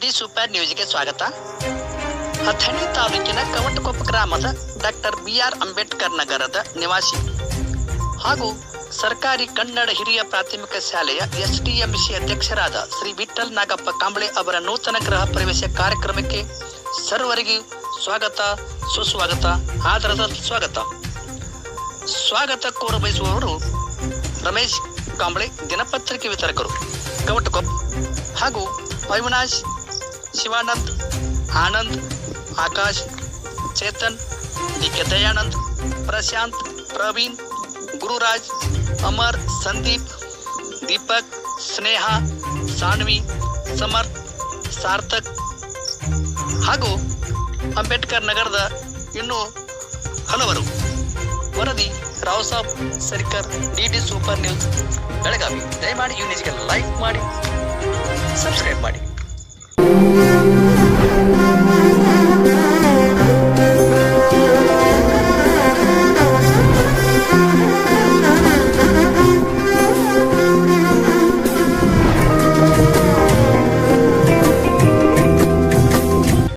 D super ನ್ಯೂಸ್ಗೆ ಸ್ವಾಗತ. ಅಥಣಿ ತಾಲೂಕಿನ ಕವಟಕೊಪ್ಪ ಗ್ರಾಮದ ಡಾಕ್ಟರ್ ಬಿ ಆರ್ ಅಂಬೇಡ್ಕರ್ ನಗರದ ನಿವಾಸಿ. ಹಾಗೂ ಸರ್ಕಾರಿ ಕನ್ನಡ ಹಿರಿಯ ಪ್ರಾಥಮಿಕ ಶಾಲೆಯ ಎಸ್ಡಿಎಂಸಿ ಅಧ್ಯಕ್ಷರಾದ ಶ್ರೀ ವಿಠಲ್ ನಾಗಪ್ಪ ಕಾಂಬಳೆ ಅವರ ನೂತನ ಗೃಹ ಪ್ರವೇಶ ಕಾರ್ಯಕ್ರಮಕ್ಕೆ ಸರ್ವರಿಗೂ ಸ್ವಾಗತ, ಸುಸ್ವಾಗತ, ಆದರದ ಸ್ವಾಗತ. ಸ್ವಾಗತ ಕೋರ ಬಯಸುವವರು ರಮೇಶ್ ಕಾಂಬಳೆ ದಿನಪತ್ರಿಕೆ ವಿತರಕರು, ಕವಟಕೊಪ್ಪ ಹಾಗೂ ಅವಿನಾಶ್ ಶಿವಾನಂದ್, ಆನಂದ್, ಆಕಾಶ್, ಚೇತನ್ ಕೆ ದಯಾನಂದ್ ಪ್ರಶಾಂತ್, ಪ್ರವೀಣ್, ಗುರುರಾಜ್, ಅಮರ್, ಸಂದೀಪ್, ದೀಪಕ್, ಸ್ನೇಹ, ಸಾನ್ವಿ, ಸಮರ್ಥ್, ಸಾರ್ಥಕ್ ಹಾಗೂ ಅಂಬೇಡ್ಕರ್ ನಗರದ ಇನ್ನೂ ಹಲವರು. ವರದಿ Rao Saab, Sarkar, D D super news, Belagavi. ದಯಮಾಡಿ ಈ ಲೈಕ್ ಮಾಡಿ, ಸಬ್ಸ್ಕ್ರೈಬ್ ಮಾಡಿ.